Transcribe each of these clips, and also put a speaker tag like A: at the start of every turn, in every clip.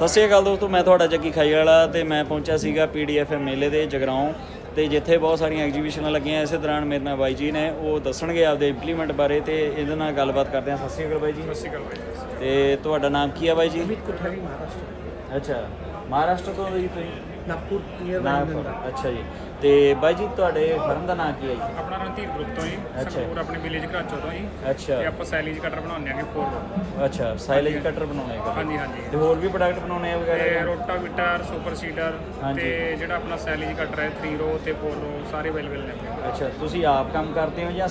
A: ਸਤਿ ਸ਼੍ਰੀ ਅਕਾਲ ਦੋਸਤੋ ਮੈਂ ਤੁਹਾਡਾ ਜੱਗੀ ਖਾਈ ਵਾਲਾ ਤੇ ਮੈਂ ਪਹੁੰਚਿਆ ਸੀਗਾ ਪੀਡੀਐਫ ਮੇਲੇ ਦੇ ਜਗਰਾਉਂ ਤੇ ਜਿੱਥੇ ਬਹੁਤ ਸਾਰੀਆਂ ਐਗਜੀਬਿਸ਼ਨਾਂ ਲੱਗੀਆਂ। ਇਸੇ ਦੌਰਾਨ ਮੇਰੇ ਨਾਲ ਬਾਈ ਜੀ ਨੇ ਉਹ ਦੱਸਣਗੇ ਆਪਦੇ ਇੰਪਲੀਮੈਂਟ ਬਾਰੇ ਤੇ ਇਹਦੇ ਨਾਲ ਗੱਲਬਾਤ ਕਰਦੇ ਹਾਂ। ਸਤਿ ਸ਼੍ਰੀ ਅਕਾਲ ਬਾਈ ਜੀ।
B: ਸਤਿ ਸ਼੍ਰੀ ਅਕਾਲ ਬਾਈ
A: ਤੇ ਤੁਹਾਡਾ ਨਾਮ ਕੀ ਹੈ ਬਾਈ ਜੀ?
B: ਅਮਿਤ ਕੋਠਾਰੀ ਮਹਾਰਾਸ਼ਟਰ
A: ਅੱਛਾ ਮਹਾਰਾਸ਼ਟਰ ਤੋਂ ਜੀ ਤੁਸੀਂ?
B: ਨਾਗਪੁਰ ਨੀਅਰ
A: ਨਾਗਪੁਰ ਅੱਛਾ ਜੀ। ਤੇ ਬਾਈ ਜੀ ਤੁਹਾਡੇ ਫਰਮ ਦਾ ਨਾਮ ਕੀ ਹੈ ਜੀ?
B: ਆਪਣਾ ਰਣਧੀਰ ਗਰੁੱਪ ਤੋਂ ਹੀ
A: ਅੱਛਾ।
B: ਸੰਗਰੂਰ ਆਪਣੇ ਵਿਲੇਜ ਘਰਾਚੋ ਤੋਂ ਹੀ
A: ਅੱਛਾ।
B: ਤੇ ਆਪਾਂ ਸੈਲੀਜ ਕਟਰ ਬਣਾਉਂਦੇ ਆਂਗੇ ਫੋਰ
A: ਅੱਛਾ ਸਾਈਲੇਜ ਕਟਰ ਬਣਾਉਣੇ ਹੈਗੇ।
B: ਹਾਂਜੀ ਹਾਂਜੀ।
A: ਤੇ ਹੋਰ ਵੀ ਪ੍ਰੋਡਕਟ ਬਣਾਉਣੇ ਆ
B: ਤੇ
A: ਵਗੈਰਾ
B: ਰੋਟਾਵੀਟਰ ਸੁਪਰ ਸੀਡਰ
A: ਹਾਂਜੀ।
B: ਤੇ ਜਿਹੜਾ ਆਪਣਾ ਸੈਲੀਜ ਕਟਰ ਹੈ 3 ਰੋ ਤੇ 4 ਰੋ ਸਾਰੇ ਅਵੇਲੇਬਲ ਨੇ।
A: ਅੱਛਾ ਤੁਸੀਂ ਆਪ ਕੰਮ ਕਰਦੇ ਹੋ ਜਾਂ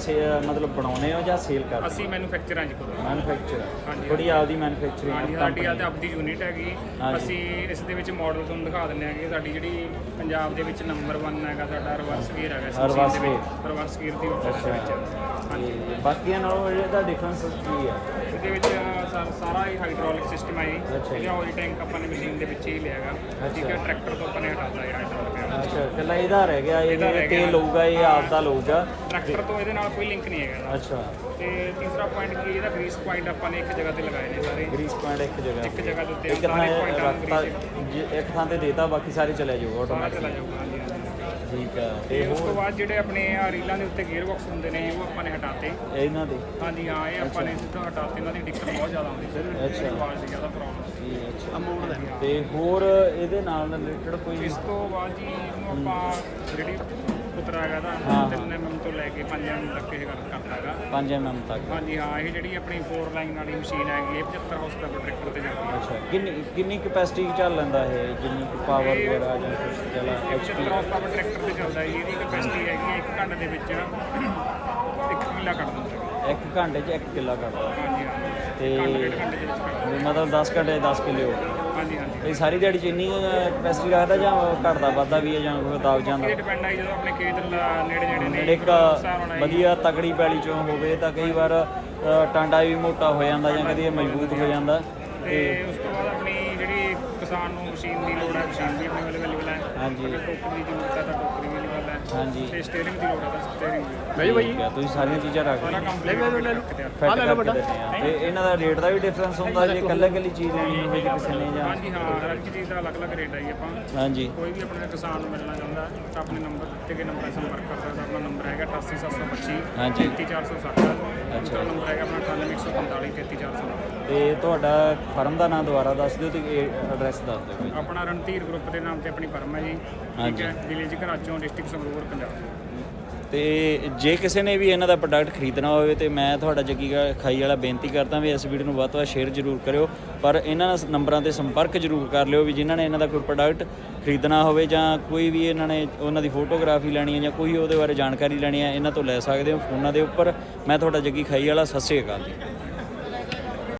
A: ਮਤਲਬ ਬਣਾਉਣੇ ਹੋ ਜਾਂ ਸੇਲ ਕਰਦੇ ਹੋ?
B: ਅਸੀਂ ਮੈਨੂਫੈਕਚਰਾਂ ਚ ਕੋਲ।
A: ਮੈਨੂਫੈਕਚਰ
B: ਹਾਂਜੀ।
A: ਥੋੜੀ ਆਪਦੀ
B: ਹਾਂਜੀ
A: ਮੈਨੂਫੈਕਚਰਿੰਗ
B: ਸਾਡੀ ਆ ਤੇ ਆਪਦੀ ਯੂਨਿਟ ਹੈਗੀ।
A: ਹਾਂਜੀ।
B: ਅਸੀਂ ਇਸ ਦੇ ਵਿੱਚ ਮਾਡਲ ਤੁਹਾਨੂੰ ਦਿਖਾ ਦਿੰਦੇ ਆਂਗੇ ਸਾਡੀ ਜਿਹੜੀ ਪੰਜਾਬ ਦੇ ਵਿੱਚ ਨੰਬਰ 1 ਹੈਗਾ ਸਾਡਾ ਰਿਵਰਸ ਗੀਅਰ ਹੈਗਾ ਰਿਵਰਸ ਗੀਅਰ ਦੀ ਆਪਸ਼ਨ ਦੇ ਵਿੱਚ। ਹਾਂਜੀ।
A: ਬਾਕੀਆਂ ਨਾਲੋਂ ਇਹਦਾ ਡਿਫਰੈਂਸ ਕੀ ਹੈ
B: ਇਹਦੇ ਵਿੱਚ ਸਾ- ਸਾਰਾ ਹੀ ਹਾਈਡ੍ਰੋਲਿਕ ਸਿਸਟਮ ਹੈ
A: ਅੱਛਾ।
B: ਇਹਦਾ ਆਇਲ ਟੈਂਕ ਆਪਾਂ ਨੇ ਮਸ਼ੀਨ ਦੇ ਵਿੱਚ ਹੀ ਲਿਆ ਹੈਗਾ ਠੀਕ ਹੈ। ਟਰੈਕਟਰ ਤੋਂ ਆਪਾਂ ਨੇ ਹਟਾਤਾ ਹੈ ਹਾਈਡ੍ਰੋਲਿਕ ਵਾਲਾ।
A: ਅੱਛਾ ਕੱਲਾ ਇਹਦਾ ਰਹਿ ਗਿਆ
B: ਇਹਦਾ
A: ਇਹ
B: ਰਹਿ
A: ਤੇ
B: ਗਿਆ।
A: ਲਊਗਾ ਇਹ ਆਪਦਾ ਲਊਗਾ।
B: ਟਰੈਕਟਰ ਤੋਂ ਇਹਦੇ ਨਾਲ ਕੋਈ ਲਿੰਕ ਨਹੀਂ ਹੈਗਾ। ਇਹਦਾ।
A: ਅੱਛਾ।
B: ਤੇ ਤੀਸਰਾ ਪੁਆਇੰਟ ਕੀ ਇਹਦਾ ਗ੍ਰੀਸ ਪੁਆਇੰਟ ਆਪਾਂ ਨੇ ਇੱਕ ਜਗ੍ਹਾ ਤੇ ਲਗਾਏ ਨੇ ਸਾਰੇ।
A: ਗ੍ਰੀਸ ਪੁਆਇੰਟ ਇੱਕ ਜਗ੍ਹਾ
B: ਇੱਕ ਜਗ੍ਹਾ ਦੇ ਉੱਤੇ
A: ਇੱਕ ਥਾਂ
B: ਸਾਰੇ ਪੁਆਇੰਟਾਂ ਨੂੰ
A: ਰੱਖਤਾ
B: grease
A: ਜੇ ਇੱਕ ਥਾਂ ਤੇ ਦੇਤਾ ਬਾਕੀ ਸਾਰੇ ਚਲੇ ਜਾਊਗਾ ਆਟੋਮੈਟਿਕ
B: ਚਲਾ ਜਾਊਗਾ ਹਾਂਜੀ ਹਾਂਜੀ।
A: ਠੀਕ ਹੈ
B: ਤੇ ਉਸ ਤੋਂ ਬਾਅਦ ਜਿਹੜੇ ਆਪਣੇ ਆ ਰੀਲਾਂ ਦੇ ਉੱਤੇ ਗੀਅਰ ਬਾਕਸ ਹੁੰਦੇ ਨੇ ਉਹ ਆਪਾਂ ਨੇ ਹਟਾਤੇ।
A: ਇਹਨਾਂ ਦੇ?
B: ਹਾਂਜੀ ਹਾਂ ਇਹ ਆਪਾਂ ਨੇ ਸਿੱਧਾ ਹਟਾਤੇ ਇਹਨਾਂ ਦੀ ਦਿੱਕਤ ਬਹੁਤ ਜ਼ਿਆਦਾ ਆਉਂਦੀ ਸੀ।
A: ਅੱਛਾ।
B: ਆਵਾਜ਼ ਦੀ ਜ਼ਿਆਦਾ ਪ੍ਰੋਬਲਮ ਸੀ।
A: ਅੱਛਾ। ਤੇ ਹੋਰ ਇਹਦੇ ਨਾਲ ਰਿਲੇਟਡ ਕੋਈ
B: ਇਸ ਤੋਂ ਬਾਅਦ ਜੀ ਇਹਨੂੰ ਆਪਾਂ ਜਿਹੜੀ ਪੁੱਤਰਾ ਹੈਗਾ ਦਾ
A: ਹਾਂ।
B: 3 mm ਤੋਂ ਲੈ ਕੇ 5 mm ਤੱਕ ਇਹ ਕਰ- ਕਰਦਾ ਹੈਗਾ।
A: 5 mm ਤੱਕ।
B: ਹਾਂਜੀ ਹਾਂ ਇਹ ਜਿਹੜੀ ਆਪਣੀ 4 ਲਾਈਨ ਵਾਲੀ ਮਸ਼ੀਨ ਹੈਗੀ ਇਹ 75 ਹਾਰਸ ਪਾਵਰ ਟਰੈਕਟਰ ਤੇ ਜਾਂਦੀ ਹੈ।
A: ਅੱਛਾ ਕਿੰਨੀ ਕਿੰਨੀ ਕਪੈਸਿਟੀ ਚੱਲ ਲੈਂਦਾ ਇਹ? ਜਿੰਨੀ ਪਾਵਰ ਵਗੈਰਾ ਜਾਂ ਕੁਝ ਚਲਾ
B: ਇਹ
A: ਐਚਪੀ
B: 75 ਹਾਰਸ ਪਾਵਰ ਟਰੈਕਟਰ ਤੇ ਚੱਲਦਾ ਹੈ ਜੀ। ਇਹਦੀ ਕਪੈਸਿਟੀ ਹੈਗੀ ਹੈ 1 ਘੰਟੇ ਦੇ ਵਿੱਚ 1 ਕਿੱਲਾ ਕੱਢ ਦਿੰਦਾ ਹੈ
A: ਇੱਕ ਘੰਟੇ 'ਚ 1 ਕਿੱਲਾ ਕੱਢਦਾ
B: ਹਾਂਜੀ
A: ਤੇ ਮਤਲਬ 10 ਘੰਟੇ 10 ਕਿੱਲੇ ਹੋ ਗਏ।
B: ਹਾਂਜੀ ਹਾਂਜੀ।
A: ਇਹ ਸਾਰੀ ਦਿਹਾੜੀ 'ਚ ਇੰਨੀ ਕਪੈਸਿਟੀ ਰੱਖਦਾ ਜਾਂ ਘਟਦਾ ਵੱਧਦਾ ਵੀ ਹੈ ਜਾਂ ਕੋਈ ਦਬ ਜਾਂਦਾ?
B: ਇਹ ਡਿਪੈਂਡ ਹੈ ਜਦੋਂ ਆਪਣੇ ਖੇਤ ਲ- ਨੇੜੇ ਨੇੜੇ ਨੇ
A: ਇੱਕ ਵਧੀਆ ਤਕੜੀ ਪੈਲੀ ਚੋਂ ਹੋਵੇ ਤਾਂ ਕਈ ਵਾਰ ਟਾਂਡਾ ਵੀ ਮੋਟਾ ਹੋ ਜਾਂਦਾ ਜਾਂ ਕਦੀ ਮਜ਼ਬੂਤ ਹੋ ਜਾਂਦਾ।
B: ਤੇ ਉਸ ਤੋਂ ਬਾਅਦ ਆਪਣੀ ਜਿਹੜੀ ਕਿਸਾਨ ਨੂੰ ਮਸ਼ੀਨ ਦੀ ਲੋੜ ਹੈ ਮਸ਼ੀਨ ਵੀ ਆਪਣੇ ਅਵੇਲੇਬਲ ਹੈ।
A: ਹਾਂਜੀ।
B: ਅਗਰ ਟੋਕਰੀ ਦੀ ਜ਼ਰੂਰਤ ਹੈ ਤਾਂ ਟੋਕਰੀ ਵੀ ਅਵੇਲੇਬਲ ਹੈ।
A: ਹਾਂਜੀ।
B: ਤੇ ਸਟੀਅਰਿੰਗ ਦੀ ਲੋੜ ਹੈ ਤਾਂ ਸਟੀਅਰਿੰਗ ਵੀ।
A: ਭਾਈ ਭਾਈ ਤੁਸੀਂ ਸਾਰੀਆਂ ਚੀਜ਼ਾਂ ਰੱਖ
B: ਸਾਰਾ
A: ਲਓ।
B: ਕੰਪਲੀਟ ਕਰਕੇ ਤਿਆਰ
A: ਫਿੱਟ ਕਰਕੇ ਦਿੰਦੇ ਆ ਤੇ ਇਹਨਾਂ ਦਾ ਰੇਟ ਦਾ ਵੀ ਡਿਫਰੈਂਸ ਹੁੰਦਾ ਜੇ ਇਕੱਲੇ ਇਕੱਲੀ ਚੀਜ਼ ਲੈਣੀ ਹੋਵੇ ਜੇ ਕਿਸੇ ਨੇ ਜਾਂ
B: ਹਾਂਜੀ ਹਾਂ ਹਰ ਇੱਕ ਚੀਜ਼ ਦਾ ਅਲੱਗ-ਅਲੱਗ ਰੇਟ ਹੈ ਜੀ ਆਪਾਂ।
A: ਹਾਂਜੀ।
B: ਕੋਈ ਵੀ ਆਪਣੇ ਕਿਸਾਨ ਨੂੰ ਮਿਲਣਾ ਚਾਹੁੰਦਾ ਹੈ ਤਾਂ ਆਪਣੇ ਨੰਬਰ ਦਿੱਤੇ ਗਏ ਨੰਬਰ 'ਤੇ ਸੰਪਰਕ ਕਰ ਸਕਦਾ ਆਪਣਾ ਨੰਬਰ ਹੈਗਾ 88725
A: ਹਾਂਜੀ।
B: 33460 ਦੂਸਰਾ ਨੰਬਰ ਹੈਗਾ ਆਪਣਾ 98145 33460
A: ਤੇ ਤੁਹਾਡਾ ਫਰਮ ਦਾ ਨਾਮ ਦੁਬਾਰਾ ਦੱਸ ਦਿਓ ਤੇ ਐਡਰੈਸ ਦੱਸ ਦਿਓ ਭਾਈ
B: ਆਪਣਾ ਰਣਧੀਰ ਗਰੁੱਪ ਦੇ ਨਾਮ ਤੇ ਆਪਣੀ ਫਰਮ ਹੈ ਜੀ। ਠੀਕ ਹੈ ਵਿਲੇਜ ਘਰਾਚੋਂ ਡਿਸਟ੍ਰਿਕਟ ਸੰਗਰੂਰ ਪੰਜਾਬ।
A: ਤੇ ਜੇ ਕਿਸੇ ਨੇ ਵੀ ਇਹਨਾਂ ਦਾ ਪ੍ਰੋਡਕਟ ਖਰੀਦਣਾ ਹੋਵੇ ਤੇ ਮੈਂ ਤੁਹਾਡਾ ਜੱਗੀ ਖਾਈ ਵਾਲਾ ਬੇਨਤੀ ਕਰਦਾ ਵੀ ਇਸ ਵੀਡੀਓ ਨੂੰ ਵੱਧ ਤੋਂ ਵੱਧ ਸ਼ੇਅਰ ਜ਼ਰੂਰ ਕਰਿਓ। ਪਰ ਇਹਨਾਂ ਨੰਬਰਾਂ ਤੇ ਸੰਪਰਕ ਜ਼ਰੂਰ ਕਰ ਲਿਓ ਵੀ ਜਿਨ੍ਹਾਂ ਨੇ ਇਹਨਾਂ ਦਾ ਕੋਈ ਪ੍ਰੋਡਕਟ ਖਰੀਦਣਾ ਹੋਵੇ ਜਾਂ ਕੋਈ ਵੀ ਇਹਨਾਂ ਨੇ ਉਹਨਾਂ ਦੀ ਫੋਟੋਗ੍ਰਾਫੀ ਲੈਣੀ ਹੈ ਜਾਂ ਕੋਈ ਉਹਦੇ ਬਾਰੇ ਜਾਣਕਾਰੀ ਲੈਣੀ ਹੈ ਇਹਨਾਂ ਤੋਂ ਲੈ ਸਕਦੇ ਹੋ ਫੋਨਾਂ ਦੇ ਉੱਪਰ। ਮੈਂ ਤੁਹਾਡਾ ਜੱਗੀ ਖਾਈ ਵਾਲਾ ਸਤਿ ਸ਼੍ਰੀ ਅਕਾਲ ਜੀ।